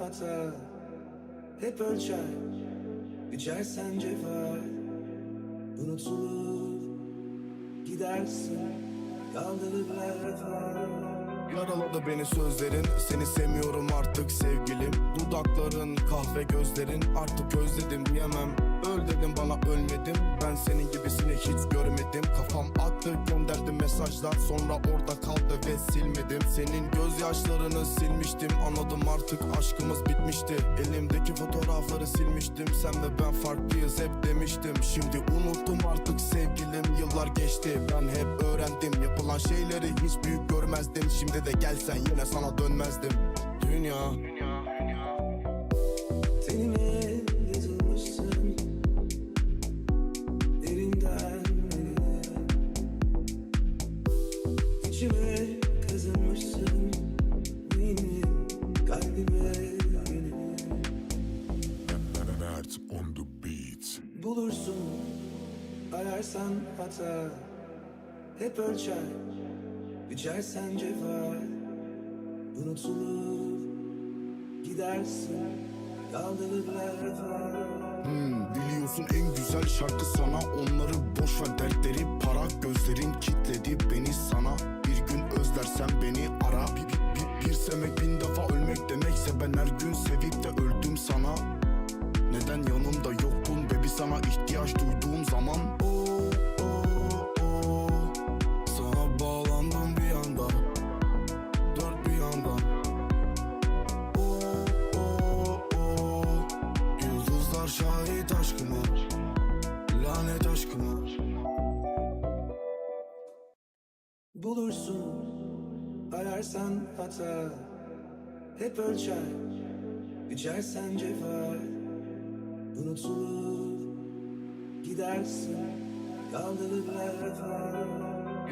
hata Hep ölçer. Biçersen cevher Unutulur. Gidersin Kaldırırlar hata Yaraladı beni sözlerin Seni sevmiyorum artık sevgilim. Dudakların kahve gözlerin Artık özledim diyemem Öl dedim bana ölmedim. Ben senin gibisini hiç görmedim. Kafam attı gönderdim mesajlar. Sonra orada kaldı ve silmedim. Senin gözyaşlarını silmiştim. Anladım artık aşkımız bitmişti. Elimdeki fotoğrafları silmiştim. Sen ve ben farklıyız hep demiştim. Şimdi unuttum artık sevgilim. Yıllar geçti. Ben hep öğrendim. Yapılan şeyleri hiç büyük görmezdim. Şimdi de gelsen yine sana dönmezdim. Dünya. Tenime Hep ölçer Biçersen cevher. Unutulur Gidersin Kaldırırlar Hmm, Biliyorsun en güzel şarkı sana. Onları boş ver dertleri para Gözlerin kitledi beni sana. Bir gün özlersen beni ara. Bir, bir, bir, bir sevmek bin defa ölmek demekse Ben her gün sevip de öldüm sana. Neden yanımda yoktun bebi sana ihtiyaç duyduğum zaman? Oo, Bulursun. Ararsan hata Hep ölçer. Biçersen cevher Unutulur. Gidersin Kaldırırlar hata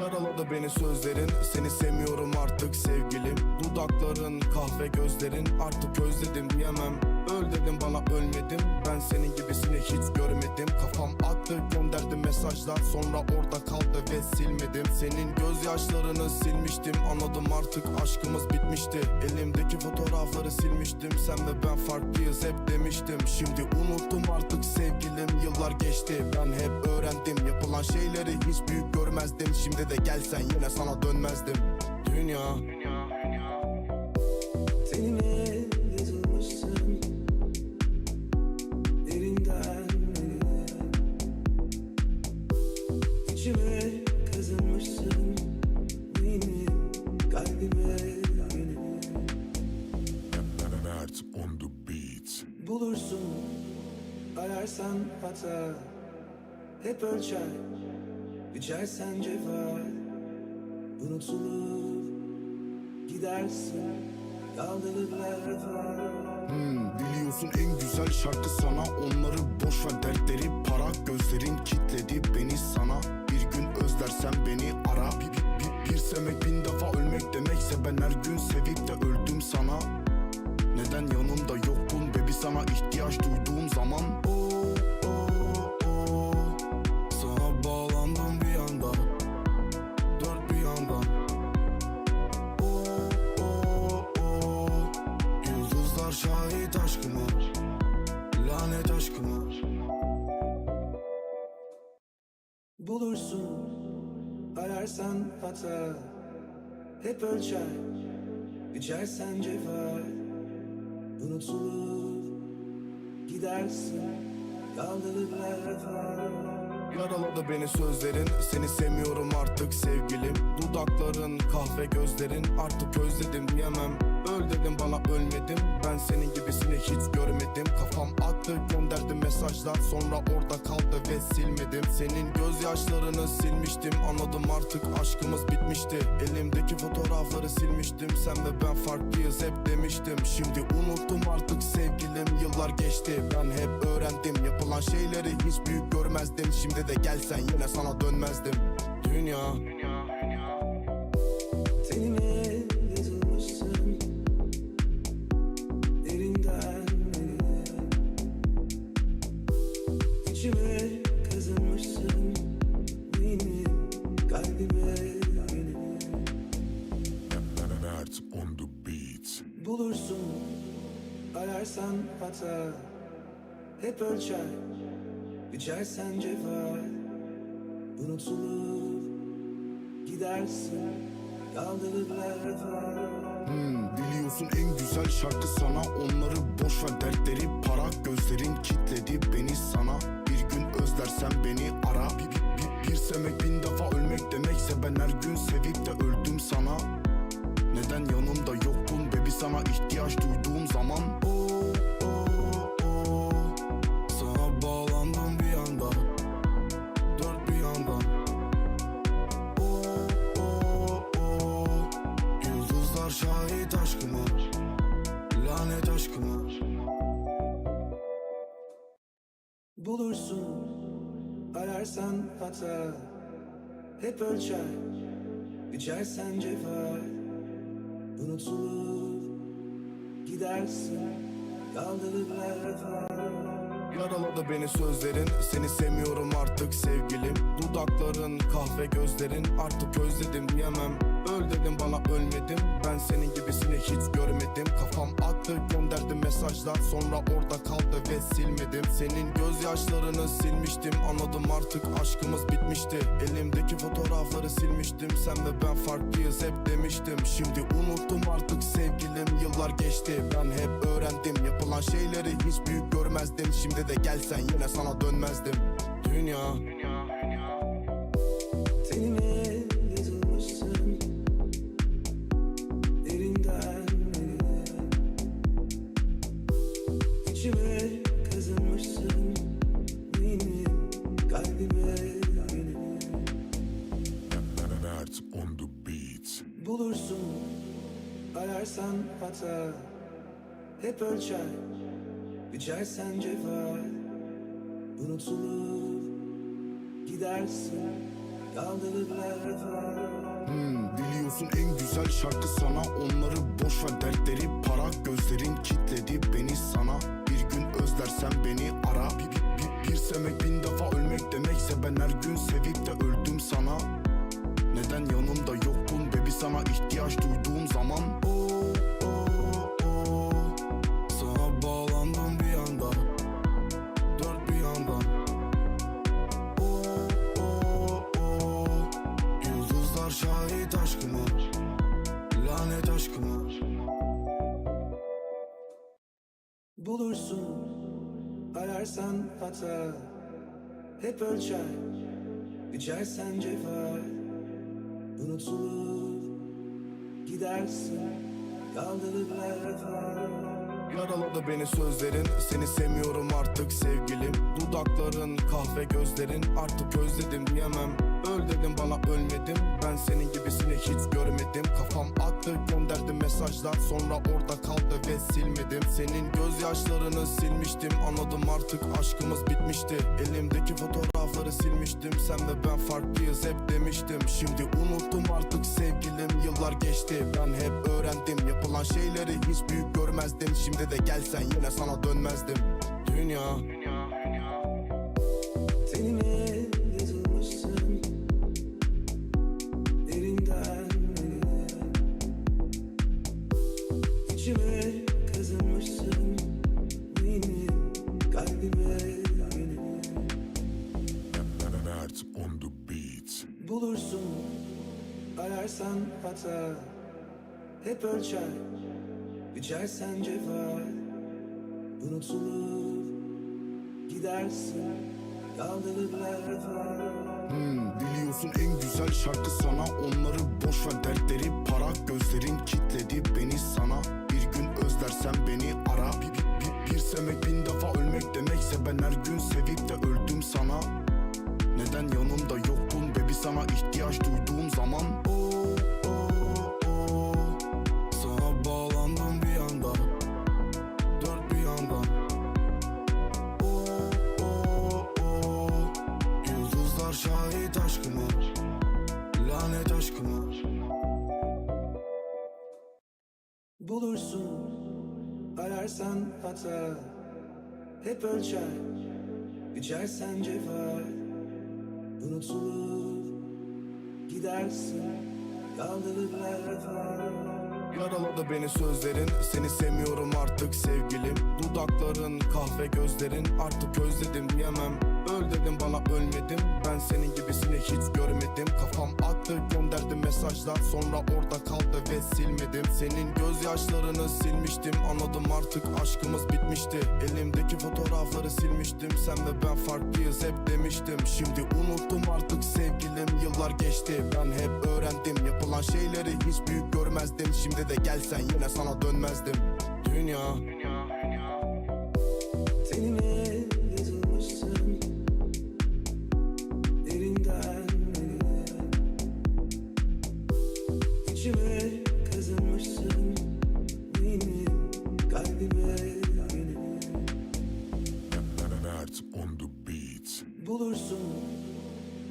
Yaraladı beni sözlerin. Seni sevmiyorum artık sevgilim. Dudakların kahve gözlerin. Artık özledim diyemem Öl dedim bana ölmedim. Ben senin gibisini hiç görmedim. Kafam attı gönderdim mesajlar. Sonra orada kaldı ve silmedim. Senin gözyaşlarını silmiştim. Anladım artık aşkımız bitmişti. Elimdeki fotoğrafları silmiştim. Sen ve ben farklıyız hep demiştim. Şimdi unuttum artık sevgilim Yıllar geçti. Ben hep öğrendim Yapılan şeyleri hiç büyük görmezdim. Şimdi de gelsen yine sana dönmezdim. Dünya İçime kazınmışsın Yine kalbime Mert on the beat. Bulursun Ararsan hata. Hep ölçer Biçersen cevher Unutulur Gidersin Hmm, Biliyorsun en güzel şarkı sana. Onları boş ver dertleri para Gözlerin kitledi beni sana Bir gün özlersen beni ara. Bir, bir, bir, bir sevmek bin defa ölmek demekse Ben her gün sevip de öldüm sana. Neden yanımda yoktun bebi sana ihtiyaç duyduğum zaman? Oo, Bulursun. Ararsan hata Hep ölçer. Biçersen cevher Unutulur. Gidersin hata Yaraladı beni sözlerin. Seni sevmiyorum artık sevgilim. Dudakların kahve gözlerin. Artık özledim diyemem. Öl dedim bana ölmedim. Ben senin gibisini hiç görmedim. Kafam attı gönderdim mesajlar. Sonra orada kaldı ve silmedim. Senin gözyaşlarını silmiştim. Anladım artık aşkımız bitmişti. Elimdeki fotoğrafları silmiştim. Sen ve ben farklıyız hep demiştim. Şimdi unuttum artık Yıllar geçti ben hep öğrendim Yapılan şeyleri hiç büyük görmezdim Şimdi de gelsen yine sana dönmezdim Dünya Tenime yazılmışsın Derinden derine İçime kazınmışsın Yine kalbime yine Mert on the beat. Bulursun Ararsan hata Hep ölçer. Biçersen cefa Unutulur Gidersin. Kaldırırlar rafa Hmm, biliyorsun en güzel şarkı sana. Onları boş ver dertleri para Gözlerin kitledi beni sana. Bir gün özlersen beni ara. Bir, bir, bir, bir sevmek bin defa ölmek demekse Ben her gün sevip de öldüm sana Neden yanımda yoktun bebi sana ihtiyaç duyduğum zaman. Oo, oo, oo. Sana bağlandım bir anda. Dört bir yandan. Oo, oo, oo. Yıldızlar şahit aşkıma. Lanet aşkıma. Bulursun. Ararsan hata Hep ölçer. Biçersen cefa Unutulur Gidersin Kaldırırlar rafa Yaraladı beni sözlerin Seni sevmiyorum artık sevgilim. Dudakların kahve gözlerin Artık özledim diyemem Bana ölmedim Ben senin gibisini hiç görmedim. Kafam attı gönderdim mesajlar Sonra orada kaldı ve silmedim. Senin gözyaşlarını silmiştim Anladım artık aşkımız bitmişti. Elimdeki fotoğrafları silmiştim Sen ve ben farklıyız hep demiştim. Şimdi unuttum artık sevgilim Yıllar geçti. Ben hep öğrendim Yapılan şeyleri hiç büyük görmezdim. Şimdi de gelsen yine sana dönmezdim. Dünya Ararsan hata Hep ölçer. Biçersen cefa Unutulur Gidersin. Kaldırırlar Hmm, biliyorsun en güzel şarkı sana. Onları boş ver dertleri. Para Gözlerin kitledi beni sana. Bir gün özlersen beni ara. Bir, bir, bir, bir sevmek bin defa ölmek demekse Ben her gün sevip de öldüm sana Ararsan hata Hep ölçer. Biçersen cefa Unutulur. Gidersin. Yaraladı beni sözlerin. Seni sevmiyorum artık sevgilim. Dudakların kahve gözlerin. Artık özledim diyemem. Öl dedim bana ölmedim. Ben senin gibisini hiç görmedim. Kafam attı gönderdim mesajlar Sonra orada kaldı ve silmedim. Senin gözyaşlarını silmiştim. Anladım artık aşkımız bitmişti. Elimdeki fotoğrafları silmiştim. Sen ve ben farklıyız hep demiştim. Şimdi unuttum artık sevgilim. Yıllar geçti. Ben hep öğrendim. Yapılan şeyleri hiç büyük görmezdim. Şimdi de gelsen yine sana dönmezdim. Dünya Hep ölçer Biçersen cefa Unutulur Gidersin Hmm, biliyorsun en güzel şarkı sana. Onları boş ver dertleri para. Gözlerin kitledi beni sana. Bir gün özlersen beni ara. Bir, bir, bir, bir sevmek bin defa ölmek demekse Ben her gün sevip de öldüm sana. Neden yanımda yoktun bebi? Sana ihtiyaç duyduğum Bulursun. Ararsan hata Hep ölçer. Biçersen cefa Unutulur. Gidersin Kaldırırlar rafa Yaraladı beni sözlerin. Seni sevmiyorum artık sevgilim. Dudakların kahve gözlerin. Artık özledim diyemem Öl bana ölmedim. Ben senin gibisini hiç görmedim. Kafam attı gönderdi mesajlar. Sonra orada kaldı ve silmedim. Senin gözyaşlarını silmiştim. Anladım artık aşkımız bitmişti. Elimdeki fotoğrafları silmiştim. Sen ve ben farklıyız hep demiştim. Şimdi unuttum artık sevgilim Yıllar geçti. Ben hep öğrendim Yapılan şeyleri hiç büyük görmezdim. Şimdi de gelsen yine sana dönmezdim. Dünya. Tenime İçime kazınmışsın Benim kalbime yine. Mert on the beat. Bulursun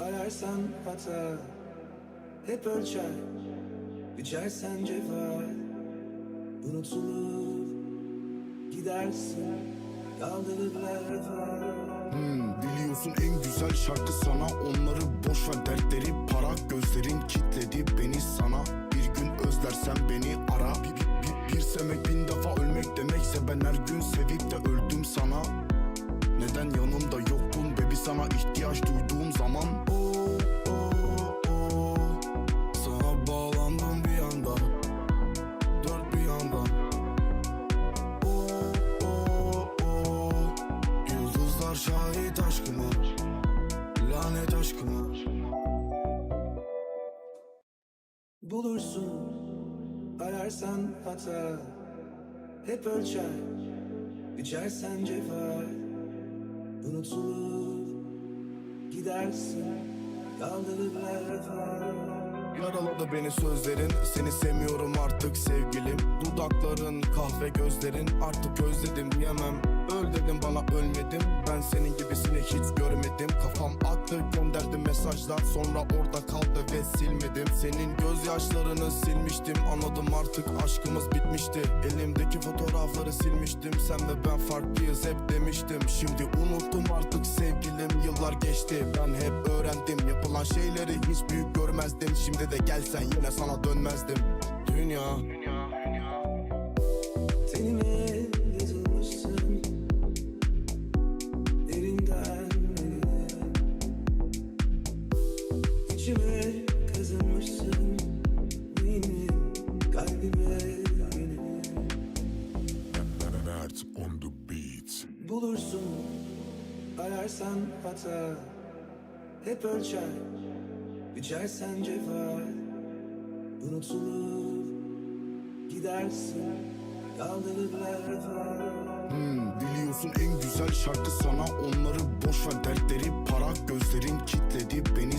ararsan hata. Hep ölçer biçersen cefa. Unutulur gidersin Kaldırırlar Hmm, biliyorsun en güzel şarkı sana. Onları boş ver dertleri para Gözlerin kitledi beni sana gün özlersen beni ara. Bir, bir, bir, bir sevmek bin defa ölmek demekse Ben her gün sevip de öldüm sana. Neden yanımda yoktun bebi sana ihtiyaç duyduğum zaman Bulursun. Ararsan hata Hep ölçer. Biçersen cefa Unutulur. Gidersin Kaldırırlar rafa Yaraladı beni sözlerin Seni sevmiyorum artık sevgilim. Dudakların kahve gözlerin Artık özledim diyemem Öl dedim bana ölmedim. Ben senin gibisini hiç görmedim. Kafam attı gönderdi mesajlar. Sonra orada kaldı ve silmedim. Senin gözyaşlarını silmiştim. Anladım artık aşkımız bitmişti. Elimdeki fotoğrafları silmiştim. Sen ve ben farklıyız hep demiştim. Şimdi unuttum artık sevgilim Yıllar geçti. Ben hep öğrendim Yapılan şeyleri hiç büyük görmezdim. Şimdi de gelsen yine sana dönmezdim. Dünya. Tenime yazılmışsın bulursun. Ararsan hata Hep ölçer. Biçersen cefa Unutulur. Gidersin Kaldırırlar Hmm, biliyorsun en güzel şarkı sana Onları boş ver. Dertleri Para gözlerin kitledi beni